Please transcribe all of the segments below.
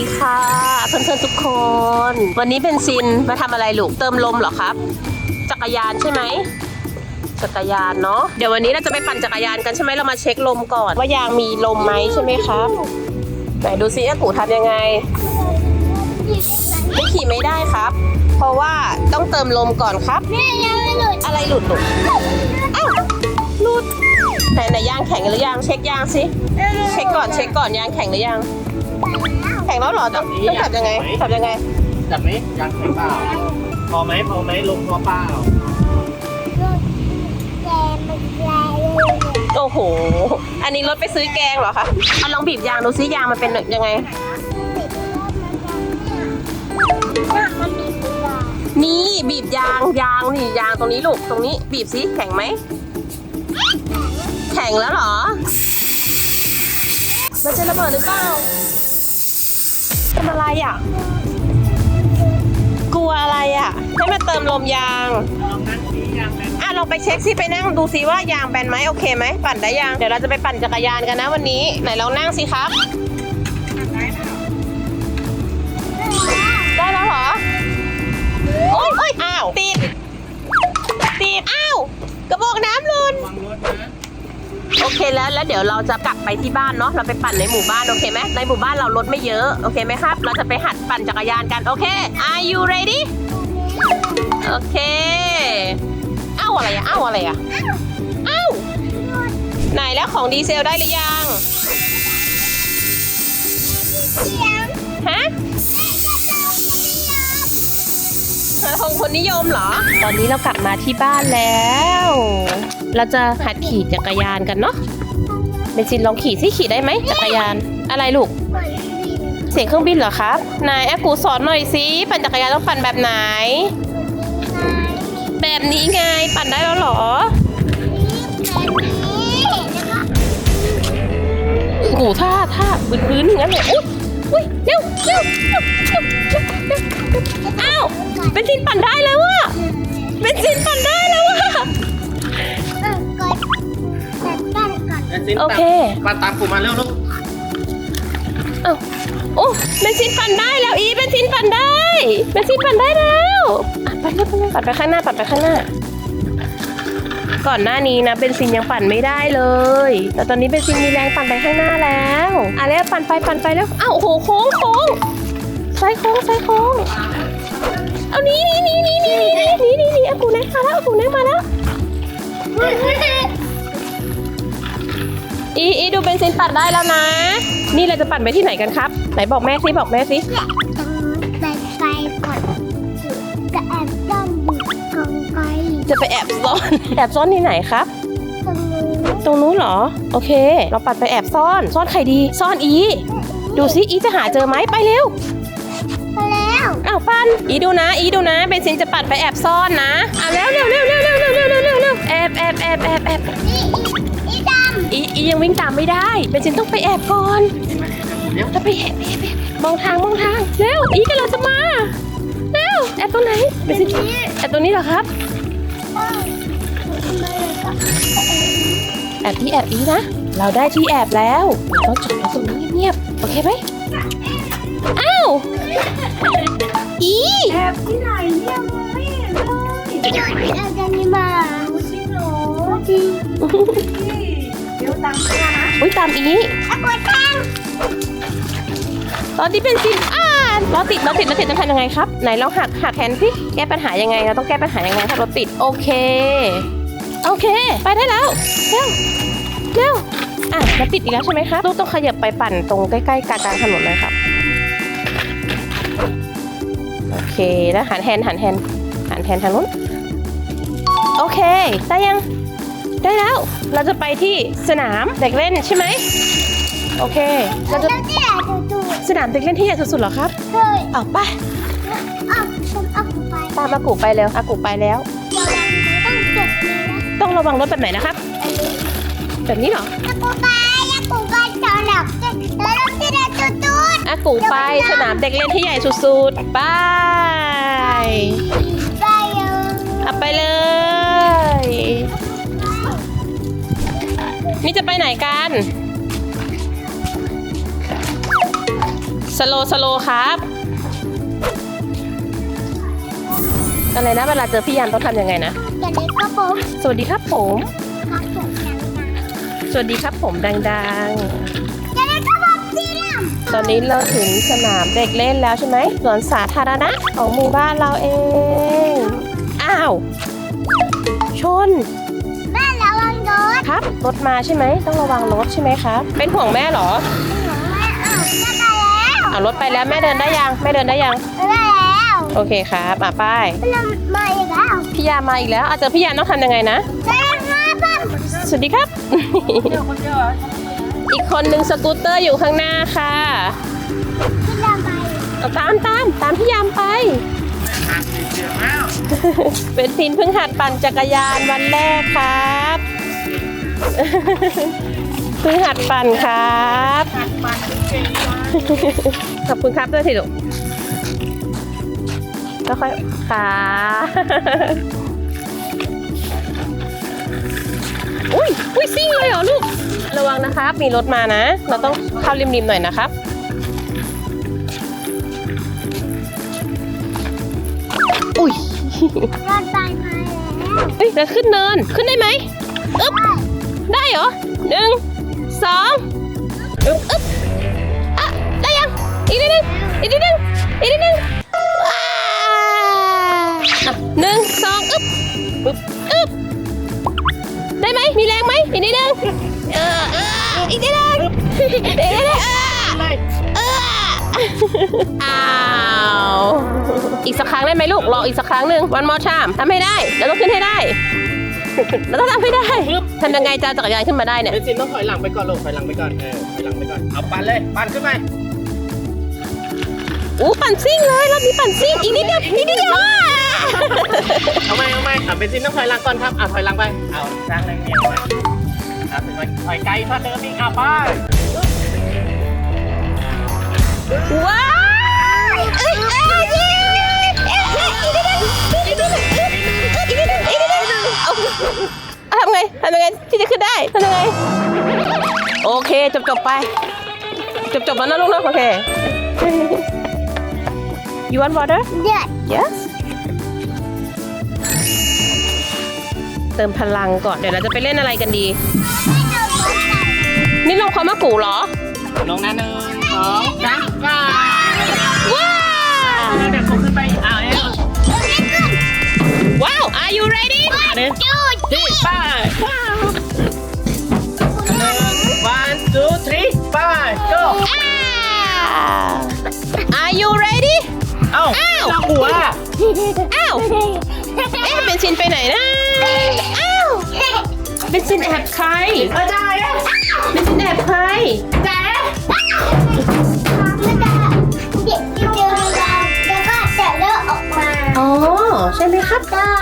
ดีค่ะเพื่อนๆทุกคน วันนี้เป็นซินมาทำอะไรลูกเติมลมเหรอครับ จักรยานใช่ไหมจักรยานเนาะเดี๋ยววันนี้เราจะไปปั่นจักรยานกันใช่ไหมเรามาเช็คลมก่อน ว่ายางมีลมไหมใช่ไหมครับไหนดูซิอากูทำยังไงไม่ขี่ไม่ได้ครับ เพราะว่าต้องเติมลมก่อนครับแม่ยังไม่หลุดอะไรหลุดหลุดอ้าวหลุดไหนไหนยางแข็งหรือยังเช็คยางสิเช็คก่อนเช็คก่อนยางแข็งหรือยัง ข็งแล้วเหรอต้องต้องจับยังไงจับยังไง จับไหมยังแข็งเปล่า พอไหมพอไหมลงพอเปล่าแกมันแปลเลยโอ้โห อันนี้รถไปซื้อแกงเหรอคะเอาลองบีบยางดูซิยางมันเป็นยังไงน่ะมันมีสีดำนี่บีบยางยางนี่ยางตรงนี้ลูกตรงนี้ บีบซิแข็งไหม แข็งแล้วเหรอ มันจะระเบิดหรือเปล่า ทำอะไรอะ กลัวอะไรอะ ให้มาเติมลมยางลองนั่งนี้ยังเป็นอะลองไปเช็คซิไปนั่งดูซิว่ายางแบนไหมโอเคไหมปั่นได้ยัง เดี๋ยวเราจะไปปั่นจักรยานกันนะวันนี้ไหนลองนั่งสิครับ ได้แล้วเหรอโอ๊ยโอ๊ยอ้าวติดติดอ้าวกระบอกน้ำหล่น วางรถนะ โอ เคแล้วแล้วเดี๋ยวเราจะกลับไปที่บ้านเนาะเราไปปั่นในหมู่บ้านโอเคไหมในหมู่บ้านเรารถไม่เยอะโอเคไหมครับ เราจะไปหัดปั่นจักรยานกันโอเค Are you ready โอเคเอ้าอะไรอะเอ้าอะไรอะเอ้าไหนแล้วของดีเซลได้หรือยังเสียงฮะของคนนิยมเหรอ ตอนนี้เรากลับมาที่บ้านแล้ว เราจะหัดขี่จักรยานกันเนาะเบนซินลองขี่สิขี่ได้ไหมจักรยานอะไรลูกเหมือนดินเสียงเครื่องบินเหรอครับนายแอกูสอนหน่อยสิปั่นจักรยานต้องปั่นแบบไหน แบบนี้ไงปั่นได้แล้วเหรอกูท่าท่าพื้นพื้นอย่างนั้นเลยอุ้ยอุ้ยเร็วเร็วเร็วเร็วเร็วเร็วอ้าวเบนซินปั่นได้แล้วอะเบนซินปั่นได้แล้วอะ โอเค ปัดตามกูมาเร็วลูกเอ้าโอ้เบนซินปั่นได้แล้วอีเบนซินปั่นได้เบนซินปั่นได้แล้วอะปั่นเลยปั่นเลยปั่นไปข้างหน้าปั่นไปข้างหน้า ก่อนหน้านี้นะเบนซินยังปั่นไม่ได้เลย แต่ตอนนี้เบนซินมีแรงปั่นไปข้างหน้าแล้วอะแล้วปั่นไปปั่นไปแล้วอ้าวโอ้โหโค้งโค้งซ้ายโค้งซ้ายโค้งเอานี่นี่นี่นี่นี่นี่นี่นี่อากูเน็กมาแล้วอากูเน็กมาแล้ว อีอีดูเบนซินปั่นได้แล้วนะ นี่เราจะปั่นไปที่ไหนกันครับ ไหนบอกแม่สิบอกแม่สิตรงนู้นไปไกลก่อนจะแอบย่องอยู่กองไกลจะไปแอบซ่อน แอบซ่อนที่ไหนครับ ตรงนู้นตรงนู้นเหรอ โอเค เราปัดไปแอบซ่อน ซ่อนใครดี ซ่อนอี ดูซิอีจะหาเจอไหมไปเร็วไปแล้วอ้าวปันอีดูนะ อีดูนะ เบนซินจะปัดไปแอบซ่อนนะอะเร็วเร็วเร็วเร็วเร็วเร็วเร็วเร็วเร็วเร็วแอบแอบแอบแอบแอบนี่อีด อีอียังวิ่งตามไม่ได้เบนซินต้องไปแอบก่อนเดี๋ยวเราไปแอบแอบแอบมองทางมองทางเร็วอีกำลังจะมาเร็วแอบตรงไหนเบนซินแอบตรงนี้เหรอครับแอบที่แอบอีนะ เราได้ที่แอบแล้วเราจอดรถตรงนี้เงียบๆโอเคไหมอ้าวอีแอบที่ไหนเนี่ยมองไม่เห็นเลยำเราจะมีมาจริงเหรอจริง นี่เดี๋ยวตามตัวนะอุ้ยตามอีอะกดตั้งตอนที่เป็นซินอ่านเราติดเราติดเราติดจะทำยังไงครับ ไหนลองหักหักแฮนด์สิแก้ปัญหายังไงเราต้องแก้ปัญหายังไงถ้าเราติดโอเค โอเค ไปได้แล้วเร็วเร็วอะเราติดอีกแล้วใช่ไหมครับลูกต้องขยับไปปั่นตรงใกล้ๆกลางๆถนนเลยครับโอเคแล้วหันแฮนด์หันแฮนด์หันแฮนด์ทางนู้นโอเค ได้ยัง ได้แล้ว เราจะไปที่สนามเด็กเล่นใช่ไหม โอเค เราจะแล้วที่ไหนดูดูสนามเด็กเล่นที่ใหญ่สุดๆเหรอครับเฮ้ยเอาไปเอาฉันเอาไปตามอากูไปแล้วอากูไปแล้ว เดี๋ยวเราต้องจบเลยนะต้องระวังรถแบบไหนนะครับ แบบนี้เหรออะกูไปอะกูไปตอนหลับแล้วเราที่ไหนดูดูอากูไปสนามเด็กเล่นที่ใหญ่สุดๆไปไปเลย เอาไปเลย นี่จะไปไหนกันสสโลสโลครับอะไรนะเวลาเจอพี่ยันต้องทำยังไงนะกระเด็กกระผมสวัสดีครับผม ครับผมยังไงสวัสดีครับผมดังกระเด็กกระผมสีดๆ ตอนนี้เราถึงสนามเด็กเล่นแล้วใช่ไหมสวนสาธารณะของหมู่บ้านเราเอง รับรถมาใช่ไหม ต้องระวังรถใช่ไหมครับ เป็นห่วงแม่เหรอแม่อ้าวแม่ไปแล้วอ่ารถไปแล้วแม่เดินได้ยังแม่เดินได้ยังไปแล้วโอเคครับอะไป้ายเริ่มมาอีกแล้วพี่ยามาอีกแล้วอาจจะพี่ยาต้องทำยังไงนะแม่มาบ้างสวัสดีครับเดี๋ยวคนเดียวเหรออีกคนหนึ่งสกูตเตอร์อยู่ข้างหน้าค่ะพี่ดำไปเอาตามตามตามพี่ยามไปหักติดเชือกแล้วเป็นพินเพิ่งหัดปั่นจักรยานวันแรกครับ เพิ่งหัดปั่นครับหักปันจริงขอบคุณครับด้วยสิลูกก็ค่อยขาอุ้ยอุ้ยซิ่งเลยเหรอลูก ระวังนะครับ มีรถมานะ เราต้องเข้าริมๆหน่อยนะครับอุ้ยรถไฟมาแล้วเฮ้ยจะขึ้นเนิน ขึ้นได้ไหมอึ๊บ ได้เหรอหนึ่งสองอึ๊บอึ๊บอะได้ยัง อีกนิดนึงอีกนิดนึงอีกนิดนึงว้าวอะหนึ่งสองอึ๊บอึ๊บอึ๊บได้ไหมมีแรงไหมอีกนิดนึงเออเอออีกนิดนึงอีกนิดนึงเออเลยเอออ้าวอีกสักครั้งได้ไหมลูกรออีกสักครั้งหนึ่งวันมอชามทำให้ได้แล้วต้องขึ้นให้ได้ เราต้องทำให้ได้ทำยังไงจะเอาจักรยานขึ้นมาได้เนี่ย เบนซินต้องถอยหลังไปก่อนลูกถอยหลังไปก่อนเออถอยหลังไปก่อนเอาปันเลยปันขึ้นไปอู้ปั่นซิ่งเลยรอบนี้ปั่นซิ่งอีกนิดเดียวอีกนิดเดียวเอาไหมเอาไหมอะเบนซินต้องถอยหลังก่อนครับอะถอยหลังไปเอาสร้างแรงเบี่ยงไปอะถอยถอยไกลถ้าเดิมอีกอะไปว้าวเอ้ยเอ้ยเอ้ย โอเคจบจบๆไป จบจบๆแล้วนะลูกนะโอเค you want water เดือด yes เติมพลังก่อนเดี๋ยวเราจะไปเล่นอะไรกันดี นี่ลงเขามากูเหรอ ลงนะหนึ่งสองสามไปว้าว เดี๋ยวผมขึ้นไปอะเอ้ยว้าว are you ready อะหนึ่งสี่ไป are you ready เอ้าอ้าวเราหัวอ้าวเอ๊ะเบนซินไปไหนนะอ้าวเบนซินแอบใครอาจารย์เบนซินแอบใครเด็กที่เจอเราแล้วก็จะเลิกออกมาอ๋อใช่ไหมครับได้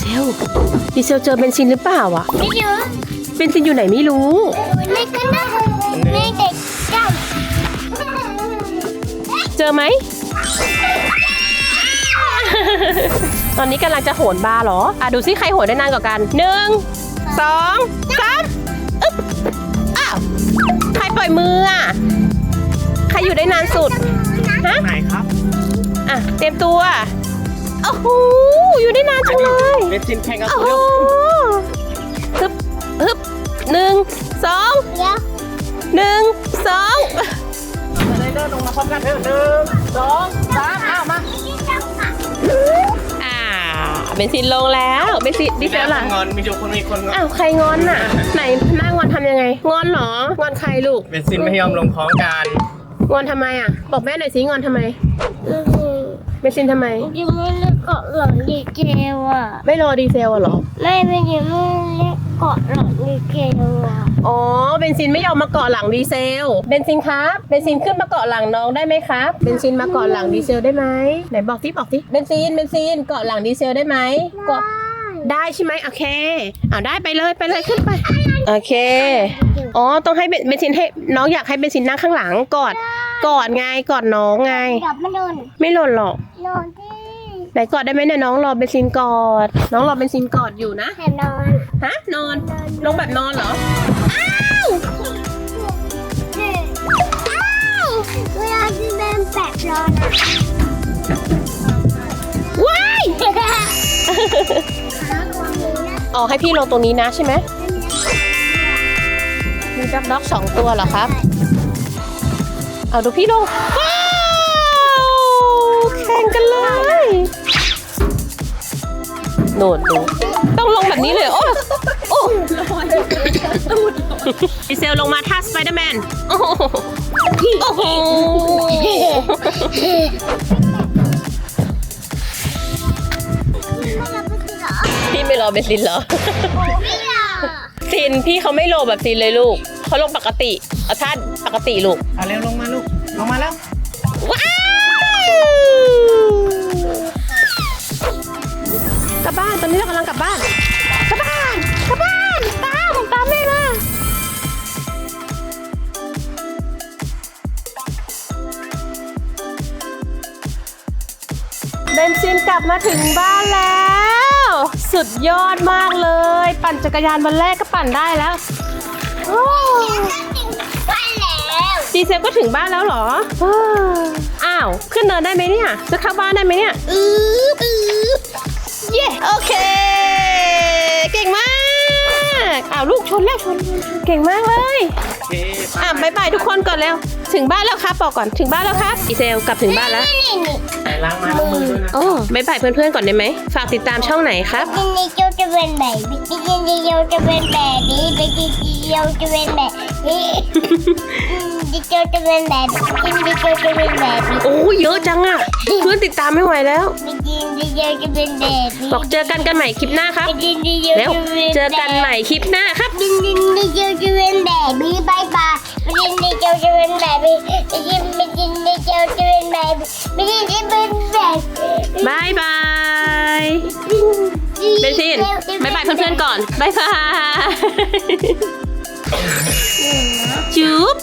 เซลดีเซลเจอเบนซินหรือเปล่าอะไม่เยอะเบนซินอยู่ไหนไม่รู้ไม่ก็ได้ไม่เด็กได้ เจอไหม ตอนนี้กำลังจะโหนบาร์เหรอ อะดูซิใครโหนได้นานกว่ากันหนึ่งสองสามอึ๊บอ้าวใครปล่อยมืออะ ใครอยู่ได้นานสุด ฮะ ไหนครับอะ เตรียมตัว โอ้โห อยู่ได้นานจังเลยเบนซินแข่งกับโอ้คุณโหฮึบฮึบหนึ่งสอง เดี๋ยวหนึ่งสองจะได้ เดินลงมาพร้อมกันเถอะหนึ่งสองสามอ้าวมาอ่าเบนซินลงแล้วเบนซินดีเซลล่ะงอนมีอยู่คนมีคนงอนอ้าวใครงอนน่ะ ไหนหน้างอนทำยังไง งอนเหรองอนใครลูกเบนซินไม่ยอมลงพร้อมกันงอนทำไมอะ บอกแม่หน่อยสิงอนทำไมเบนซินทำไมยังไม่เลิกเกาะหลังดีเกลอะไม่รอดีเซลอะเหรอไม่ไม่ยังไม่เลิกเกาะหลังดีเกลอะ อ๋อ เบนซินไม่ยอมมาเกาะหลังดีเซล เบนซินครับ เบนซินขึ้นมาเกาะหลังน้องได้ไหมครับ เบนซินมาเกาะหลังดีเซลได้ไหมไหนบอกที่บอกที่เบนซิน เบนซินเกาะหลังดีเซลได้ไหมเกาะได้ใช่ไหมโอเคเอาได้ไปเลยไปเลยขึ้นไป โอเค อ๋อ ต้องให้เบนเบนซินให้น้องอยากให้เบนซินนั่งข้างหลังกอด กอดไงกอดน้องไงกลับมาโดนไม่หล่นหรอกนอนที่ไหนกอดได้ไหมเนี่ยน้องรอเบนซินกอด น้องรอเบนซินกอดอยู่นะแค่นอน ฮะนอน ลงแบบนอนเหรอ วลาที่เป็นแปดร้อนนะว้ายอ๋อให้พี่ลงตรงนี้นะใช่ไหมมีด็อกด็อกสองตัวเหรอครับ เอาดูพี่ลงว้าวแข่งกันเลยโนดูต้องลงแบบนี้เลย โอ้โอ้ดี เซลลงมาท่าสไปเดอร์แมน โอ้โหโอ้โหไม่รับไปสิเหรอพี่ไม่รอเบนซินเหรอไม่รอ ซินพี่เขาไม่โลแบบซินเลยลูก เขาลงปกติ เอาท่าปกติลูก เอาเร็วลงมาลูก ลงมาแล้ว ว้าวกลับบ้าน ตอนนี้เรากำลังกลับบ้าน กลับบ้าน กลับบ้าน ลับมาถึงบ้านแล้ว สุดยอดมากเลย ปั่นจักรยานวันแรกก็ปั่นได้แล้วโอ้ไปแล้วดีเซลก็ถึงบ้านแล้วเหรอ อ้าว ขึ้นเนินได้ไหมเนี่ย จะเข้าบ้านได้ไหมเนี่ย อืออือเย้โอเค เก่งมาก อ้าว ลูกชนแล้วชน เก่งมากเลยโอเคอะบายบายทุกคนก่อนเร็ว ถึงบ้านแล้วครับบอกก่อนถึงบ้านแล้วครับดีเซลกลับถึงบ้านแล้วนี่นี่ไปล้างไม้ล้างมือด้วยนะ โอ้บายบายเพื่อนๆก่อนได้ไหมฝากติดตามช่องไหนครับจินนี่เจ้าจะเป็นแบบนี้จินนี่เจ้าจะเป็นแบบนี้จินนี่เจ้าจะเป็นแบบนี้จินนี่เจ้าจะเป็นแบบจินนี่เจ้าจะเป็นแบบนี้โอ้เยอะจังอะเพื่อนติดตามไม่ไหวแล้วจินนี่เจ้าจะเป็นแบบนี้บอกเจอกันกันใหม่คลิปหน้าครับจินนี่เจ้าเร็วจะเป็นเจอกันใหม่คลิปหน้าครับจินนี่เจ้าจะเป็นแบบนี้บายบาย จินนี่เจ้าจะเป็นแบบนี้จินนี่จินนี่เจ้าจะเป็นแบบนี้จินนี่เป็นแบบบายบายเบนซินบายบายเพื่อนๆก่อนบายบายจุ๊บ